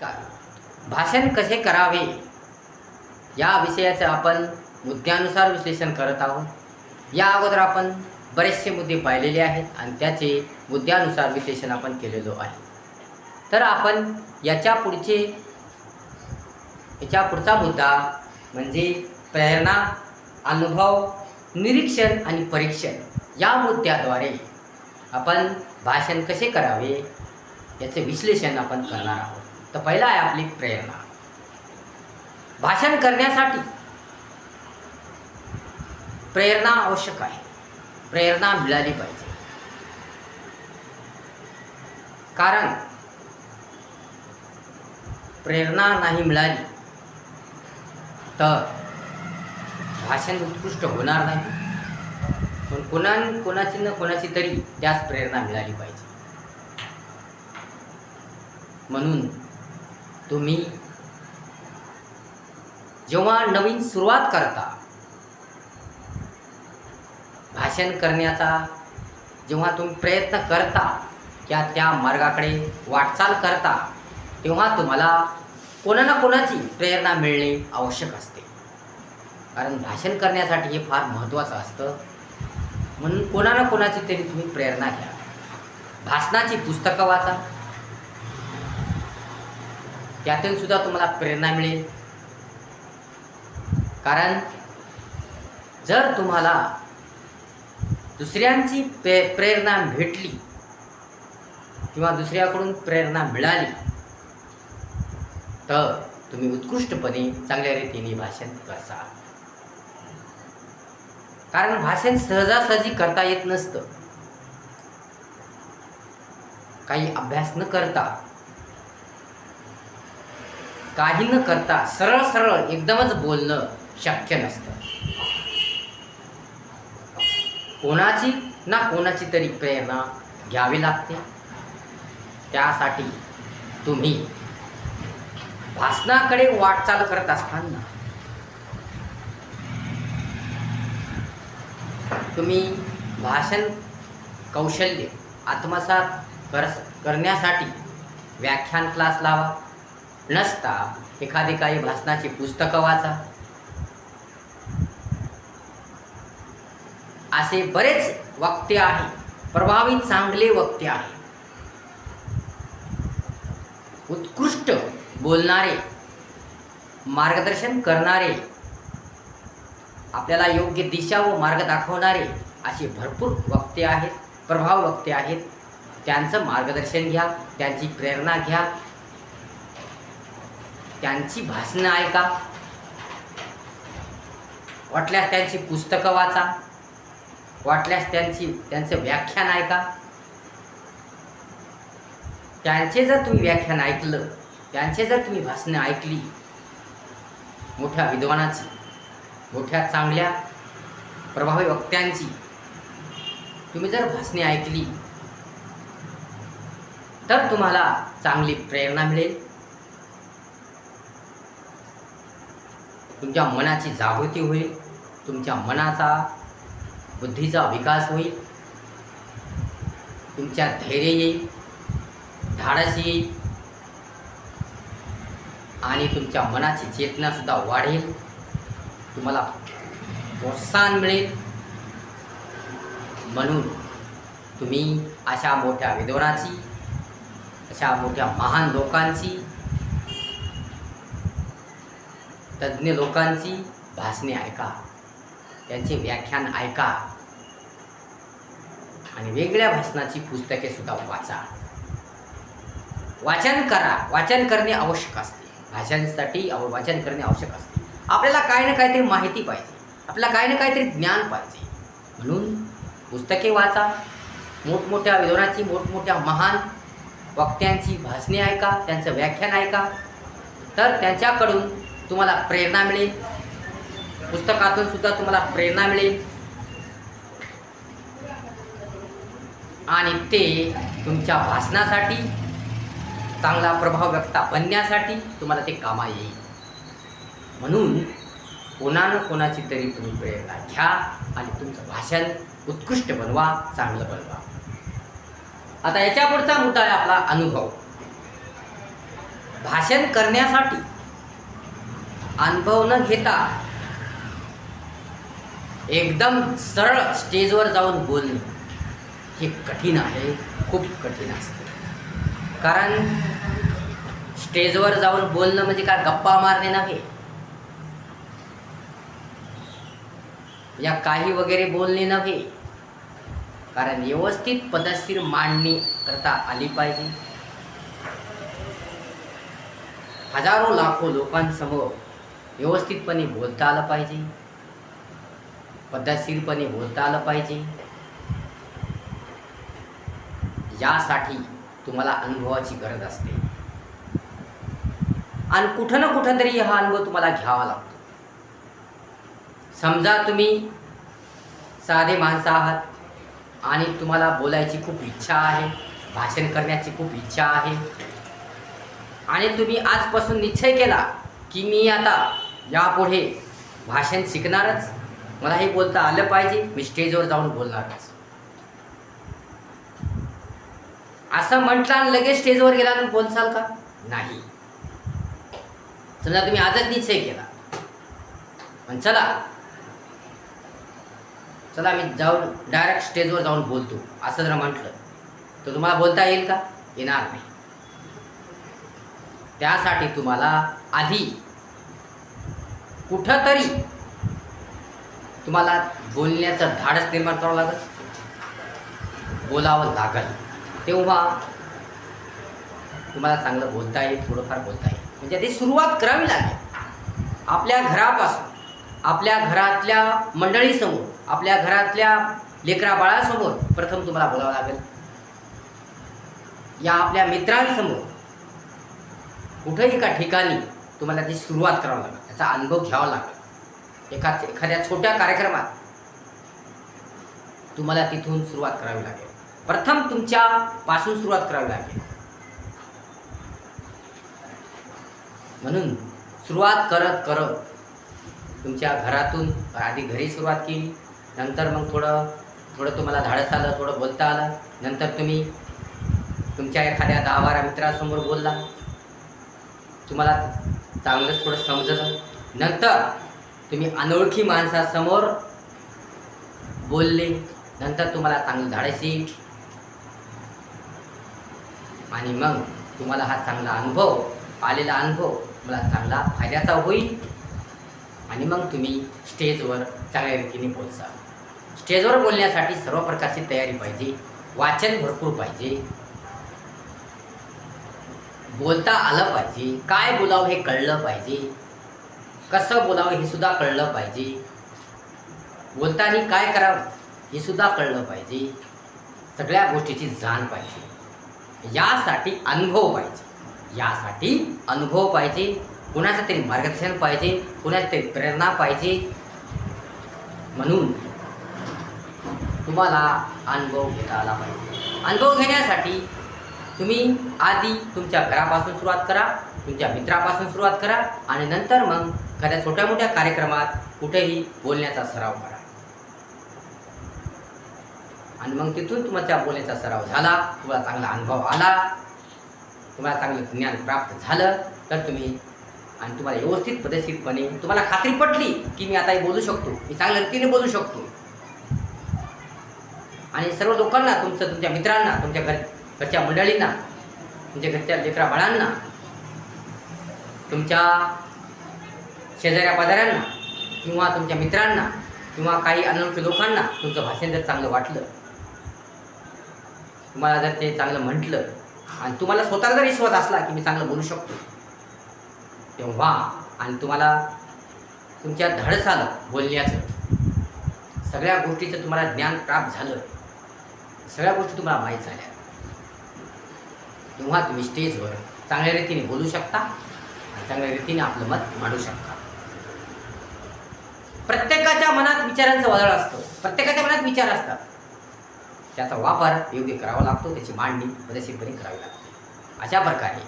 नमस्कार भाषण कसे करावे? या विषयाचं आपण मुद्द्यानुसार विश्लेषण करत आहोत. या अगोदर आपण बरेचसे मुद्दे पाहिलेले आहेत आणि त्याचे मुद्द्यानुसार विश्लेषण आपण केलेलो आहे. तर आपण याच्या पुढचे याच्या पुढचा मुद्दा म्हणजे प्रेरणा अनुभव निरीक्षण आणि परीक्षण या मुद्द्याद्वारे आपण भाषण कसे करावे याचे विश्लेषण आपण करणार आहोत. तर पहिला आहे आपली प्रेरणा. भाषण करण्यासाठी प्रेरणा आवश्यक आहे. प्रेरणा मिळाली पाहिजे. कारण प्रेरणा नाही मिळाली तर भाषण उत्कृष्ट होणार नाही. पण कोणा कोणाची न कोणाची तरी त्यास प्रेरणा मिळाली पाहिजे. म्हणून तुम्ही जेव्हा नवीन सुरुवात करता भाषण करण्याचा जेव्हा तुम्ही प्रयत्न करता किंवा त्या मार्गाकडे वाटचाल करता तेव्हा तुम्हाला कोणा ना कोणाची प्रेरणा मिळणे आवश्यक असते. कारण भाषण करण्यासाठी हे फार महत्त्वाचं असतं. म्हणून कोणा ना कोणाची तरी तुम्ही प्रेरणा घ्या. भाषणाची पुस्तकं वाचा. त्यातून सुद्धा तुम्हाला प्रेरणा मिळेल. कारण जर तुम्हाला दुसऱ्यांची प्रे प्रेरणा भेटली किंवा दुसऱ्याकडून प्रेरणा मिळाली तर तुम्ही उत्कृष्टपणे चांगल्या रीतीने भाषण करसाल कारण भाषण सहजासहजी करता येत नसतं. काही अभ्यास न करता काही न करता सरळ सरळ एकदमच बोलणं शक्य नसतं. कोणाची ना कोणाची तरी प्रेरणा घ्यावी लागते. त्यासाठी तुम्ही भाषणाकडे वाटचाल करत असताना तुम्ही भाषण कौशल्य आत्मसात कर करण्यासाठी व्याख्यान क्लास लावा. नसता. एखादी काही भाषणाची पुस्तकं वाचा. असे बरेच वक्ते आहे प्रभावी चांगले वक्ते आहे उत्कृष्ट बोलणारे मार्गदर्शन करणारे आपल्याला योग्य दिशा व मार्ग दाखवणारे असे भरपूर वक्ते आहेत प्रभाव वक्ते आहेत. त्यांचं मार्गदर्शन घ्या त्यांची प्रेरणा घ्या त्यांची भाषणं ऐका. वाटल्यास त्यांची पुस्तकं वाचा. वाटल्यास त्यांची त्यांचं व्याख्यान ऐका. त्यांचे जर तुम्ही व्याख्यान ऐकलं त्यांचे जर तुम्ही भाषणं ऐकली मोठ्या विद्वानाची मोठ्या चांगल्या प्रभावी वक्त्यांची तुम्ही जर भाषणे ऐकली तर तुम्हाला चांगली प्रेरणा मिळेल. तुमच्या मनाची जागृती होईल तुमच्या मनाचा बुद्धीचा विकास होईल तुमच्या धैर्य येईल धाडस येईल आणि तुमच्या मनाची चेतनासुद्धा वाढेल. तुम्हाला प्रोत्साहन मिळेल. म्हणून तुम्ही अशा मोठ्या विद्वानाची अशा मोठ्या महान लोकांची तज्ज्ञ लोकांची भाषणे ऐका. त्यांचे व्याख्यान ऐका. आणि वेगळ्या भाषणाची पुस्तके सुद्धा वाचा. वाचन करा. वाचन करणे आवश्यक असते. भाषांसाठी अव वाचन करणे आवश्यक असते. आपल्याला काही ना काहीतरी माहिती पाहिजे. आपल्याला काही ना काहीतरी ज्ञान पाहिजे. म्हणून पुस्तके वाचा. मोठमोठ्या विद्वानाची मोठमोठ्या महान वक्त्यांची भाषणे ऐका. त्यांचं व्याख्यान ऐका. तर त्यांच्याकडून तुम्हाला प्रेरणा मिळेल. पुस्तकातून सुद्धा तुम्हाला प्रेरणा मिळेल. आणि ते तुमच्या भाषणासाठी चांगला प्रभाव व्यक्त बनण्यासाठी तुम्हाला ते कामा येईल. म्हणून कोणा न कोणाची तरी तुम्ही प्रेरणा घ्या आणि तुमचं भाषण उत्कृष्ट बनवा चांगलं बनवा. आता याच्या पुढचा मुद्दा आहे आपला अनुभव. भाषण करण्यासाठी अनुभव न घेता एकदम सरळ स्टेजवर जाऊन बोलणे हे कठीण आहे खूप कठीण असते. कारण स्टेजवर जाऊन बोलणं म्हणजे काय? गप्पा मारणे नव्हे. या काही वगैरे बोलणे नव्हे. कारण व्यवस्थित पदस्थिर मांडणी करता आली पाहिजे. हजारो लाखो लोकांसमोर व्यवस्थितपणे बोलता आलं पाहिजे. पद्धतशीरपणे बोलता आलं पाहिजे. यासाठी तुम्हाला अनुभवाची गरज असते. आणि कुठं ना कुठं तरी हा अनुभव तुम्हाला घ्यावा लागतो. समजा तुम्ही साधे माणसं आहात आणि तुम्हाला बोलायची खूप इच्छा आहे भाषण करण्याची खूप इच्छा आहे. आणि तुम्ही आजपासून निश्चय केला की मी आता यापुढे भाषण शिकणारच. मला हे बोलता आलं पाहिजे मी स्टेजवर जाऊन बोलणारच. असं म्हटलं आणि लगेच स्टेजवर गेला आणि बोलसाल का? नाही. समजा तुम्ही आजच निश्चय केला. पण चला. चला मी जाऊन डायरेक्ट स्टेजवर जाऊन बोलतो. असं जर म्हटलं. तर तुम्हाला बोलता येईल का? येणार नाही. त्यासाठी तुम्हाला आधी कुठंतरी तुम्हाला बोलण्याचं धाडस निर्माण करावं लागेल. बोलावं लागेल. तेव्हा तुम्हाला चांगलं बोलता येईल थोडंफार बोलता येईल. म्हणजे ती सुरुवात करावी लागेल. आपल्या घरापासून आपल्या घरातल्या मंडळीसमोर आपल्या घरातल्या लेकरा बाळासमोर प्रथम तुम्हाला बोलावं लागेल. या आपल्या मित्रांसमोर कुठंही एका ठिकाणी तुम्हाला ती सुरुवात करावं लागेल. त्याचा अनुभव घ्यावा लागेल. एका एखाद्या छोट्या कार्यक्रमात तुम्हाला तिथून सुरुवात करावी लागेल. प्रथम तुमच्या पासून सुरुवात करावी लागेल. म्हणून सुरुवात करत करत तुमच्या घरातून आधी घरी सुरुवात केली. नंतर मग थोडं थोडं तुम्हाला धाडस आलं थोडं बोलता आलं. नंतर तुम्ही तुमच्या एखाद्या दहा बारा मित्रासमोर बोलला. तुम्हाला चांगलंच थोडं समजत नंतर तुम्ही अनोळखी माणसासमोर बोलले. नंतर तुम्हाला चांगलं धाडायची. आणि मग तुम्हाला हा चांगला अनुभव आलेला अनुभव मला चांगला फायद्याचा होईल. आणि मग तुम्ही स्टेजवर चांगल्या रीतीने बोलसा स्टेजवर बोलण्यासाठी सर्व प्रकारची तयारी पाहिजे. वाचन भरपूर पाहिजे. बोलता आलं पाहिजे. काय बोलावं हे कळलं पाहिजे. कसं बोलावं हे सुद्धा कळलं पाहिजे. बोलताना काय करावं हे सुद्धा कळलं पाहिजे. सगळ्या गोष्टीची जाण पाहिजे. यासाठी अनुभव पाहिजे. यासाठी अनुभव पाहिजे. कुणाचं तरी मार्गदर्शन पाहिजे. कुणाची तरी प्रेरणा पाहिजे. म्हणून तुम्हाला अनुभव घेता आला पाहिजे. अनुभव घेण्यासाठी तुम्ही आधी तुमच्या घरापासून सुरुवात करा तुमच्या मित्रापासून सुरुवात करा आणि नंतर मग एखाद्या छोट्या मोठ्या कार्यक्रमात कुठेही बोलण्याचा सराव करा. आणि मग तिथून तुमच्या बोलण्याचा सराव झाला तुम्हाला चांगला अनुभव आला तुम्हाला चांगलं ज्ञान प्राप्त झालं तर तुम्ही आणि तुम्हाला व्यवस्थित पद्धतशीरपणे तुम्हाला खात्री पटली की मी आता हे बोलू शकतो मी चांगल्या रीतीने बोलू शकतो. आणि सर्व लोकांना तुमचं तुमच्या मित्रांना तुमच्या घर घरच्या मंडळींना तुमच्या घरच्या लेकरा बाळांना तुमच्या शेजाऱ्या पाजाऱ्यांना किंवा तुमच्या मित्रांना किंवा काही अनोळखी लोकांना तुमचं भाषण जर चांगलं वाटलं तुम्हाला जर ते चांगलं म्हटलं आणि तुम्हाला स्वतःला जर विश्वास असला की मी चांगलं बोलू शकतो तेव्हा आणि तुम्हाला तुमच्या धडस आलं बोलण्याचं सगळ्या गोष्टीचं तुम्हाला ज्ञान प्राप्त झालं सगळ्या गोष्टी तुम्हाला माहीत झाल्या. तेव्हा तुम्ही स्टेजवर चांगल्या रीतीने बोलू शकता चांगल्या रीतीने आपलं मत मांडू शकता. प्रत्येकाच्या मनात विचारांचं वादळ असतं. प्रत्येकाच्या मनात विचार असतात. त्याचा वापर योग्य करावा लागतो त्याची मांडणी पद्धतशीरपणे करावी लागते. अशा प्रकारे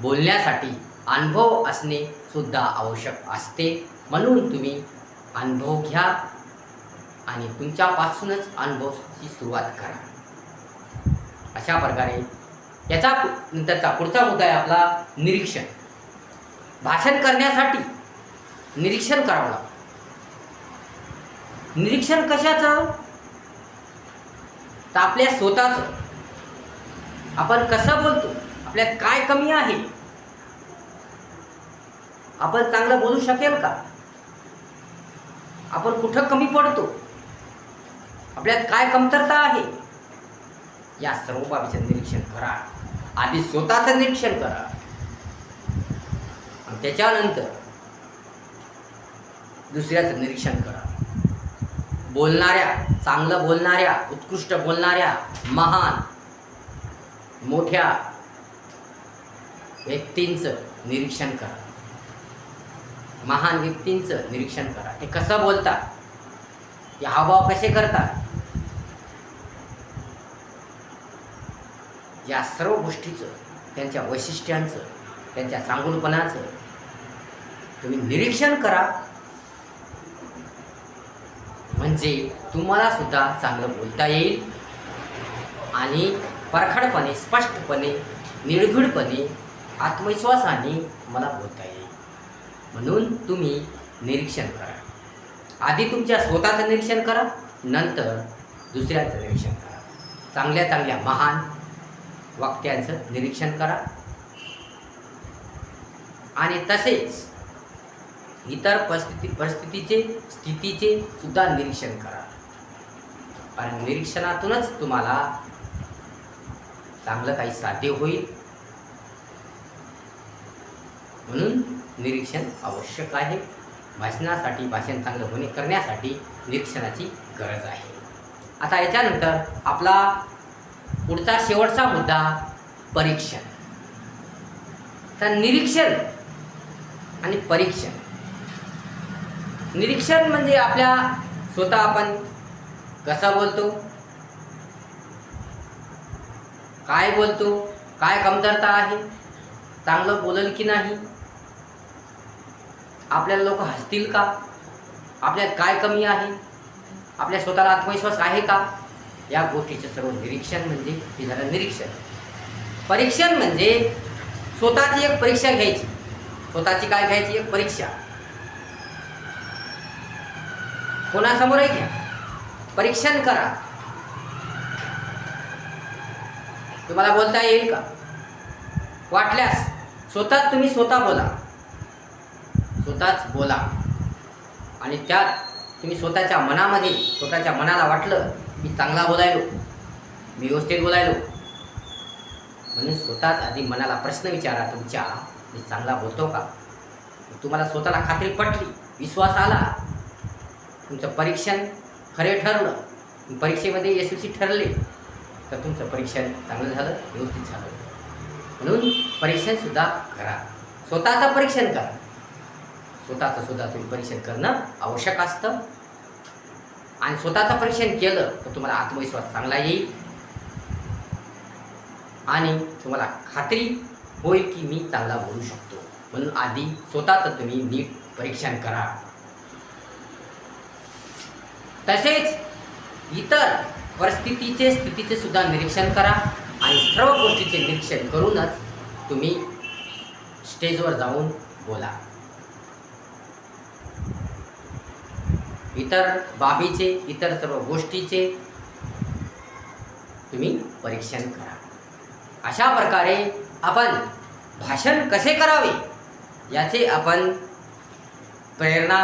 बोलण्यासाठी अनुभव असणे सुद्धा आवश्यक असते. म्हणून तुम्ही अनुभव घ्या आणि तुमच्यापासूनच अनुभवची सुरुवात करा. अशा प्रकारे याचा त्याचा नंतरचा पुढचा मुद्दा आहे आपला निरीक्षण. भाषण करण्यासाठी निरीक्षण करावं लागतं. निरीक्षण कशाचं? तर आपल्या स्वतःचं. आपण कसं बोलतो? आपल्यात काय कमी आहे? आपण चांगलं बोलू शकेल का? आपण कुठं कमी पडतो? आपल्यात काय कमतरता आहे? या सर्व बाबीचं निरीक्षण करा. आधी स्वतःचं निरीक्षण करा. आणि त्याच्यानंतर दुसऱ्याचं निरीक्षण करा. बोलणाऱ्या चांगलं बोलणाऱ्या उत्कृष्ट बोलणाऱ्या महान मोठ्या व्यक्तींचं निरीक्षण करा. महान व्यक्तींचं निरीक्षण करा. ते कसं बोलतात? ते हावभाव कसे करतात? या सर्व गोष्टीचं त्यांच्या वैशिष्ट्यांचं त्यांच्या चांगुलपणाचं तुम्ही निरीक्षण करा. म्हणजे तुम्हाला सुद्धा चांगलं बोलता येईल आणि परखडपणे स्पष्टपणे निर्भीडपणे आत्मविश्वासाने मला बोलता येईल. म्हणून तुम्ही निरीक्षण करा. आधी तुमच्या स्वतःचं निरीक्षण करा नंतर दुसऱ्याचं निरीक्षण करा. चांगल्या चांगल्या महान वाक्यांचं निरीक्षण करा. आणि तसेच इतर परिस्थिती परिस्थितीचे स्थितीचे सुद्धा निरीक्षण करा. कारण निरीक्षणातूनच तुम्हाला चांगलं काही साध्य होईल. म्हणून निरीक्षण आवश्यक आहे. भाषणासाठी भाषण चांगलं होणे करण्यासाठी निरीक्षणाची गरज आहे. आता याच्यानंतर आपला पुढचा शेवटचा मुद्दा परीक्षण. तर निरीक्षण आणि परीक्षण. निरीक्षण म्हणजे आपल्या स्वतः आपण कसा बोलतो? काय बोलतो? काय कमतरता आहे? चांगलं बोलल की नाही? आपल्याला लोक हसतील का? आपल्यात काय कमी आहे? आपल्या स्वतःला आत्मविश्वास आहे का? या गोष्टीचं सर्व निरीक्षण म्हणजे हे झालं निरीक्षण. परीक्षण म्हणजे स्वतःची एक परीक्षा घ्यायची. स्वतःची काय घ्यायची? एक परीक्षा. कोणासमोरही घ्या. परीक्षण करा. तुम्हाला बोलता येईल का? वाटल्यास स्वतः तुम्ही स्वतः बोला. स्वतःच बोला. आणि त्यात तुम्ही स्वतःच्या मनामध्ये स्वतःच्या मनाला वाटलं मी चांगला बोलायलो. मी व्यवस्थित बोलायलो. म्हणून स्वतःच आधी मनाला प्रश्न विचारा तुमच्या मी चांगला बोलतो का? तुम्हाला स्वतःला खात्री पटली विश्वास आला. तुमचं परीक्षण खरे ठरलं. परीक्षेमध्ये यशस्वी ठरले. तर तुमचं परीक्षण चांगलं झालं व्यवस्थित झालं. म्हणून परीक्षणसुद्धा करा. स्वतःचं परीक्षण करा. स्वतःचं सुद्धा तुम्ही परीक्षण करणं आवश्यक असतं. आणि स्वतःचं परीक्षण केलं तर तुम्हाला आत्मविश्वास चांगला येईल. आणि तुम्हाला खात्री होईल की मी चांगला बोलू शकतो. म्हणून आधी स्वतःचं तुम्ही नीट परीक्षण करा. तसेच इतर परिस्थितीचे स्थितीचे सुद्धा निरीक्षण करा आणि सर्व गोष्टीचे निरीक्षण करूनच तुम्ही स्टेजवर जाऊन बोला. इतर बाबीचे इतर सर्व गोष्टीचे तुम्ही परीक्षण करा. अशा प्रकारे आपण भाषण कसे करावे? याचे आपण प्रेरणा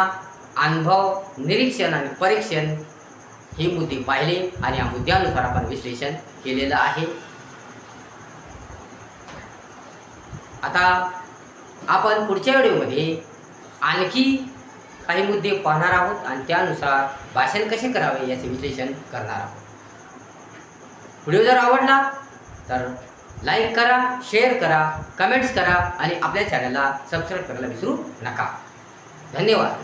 अनुभव निरीक्षण आणि परीक्षण हे मुद्दे पाहिले आणि या मुद्द्यानुसार आपण विश्लेषण केलेलं आहे. आता आपण पुढच्या व्हिडिओमध्ये आणखी काही मुद्दे पाहणार आहोत आणि त्यानुसार भाषण कसे करावे याचे विश्लेषण करणार आहोत. व्हिडिओ जर आवडला तर लाईक करा शेअर करा कमेंट्स करा आणि आपल्या चॅनलला सबस्क्राईब करायला विसरू नका. धन्यवाद.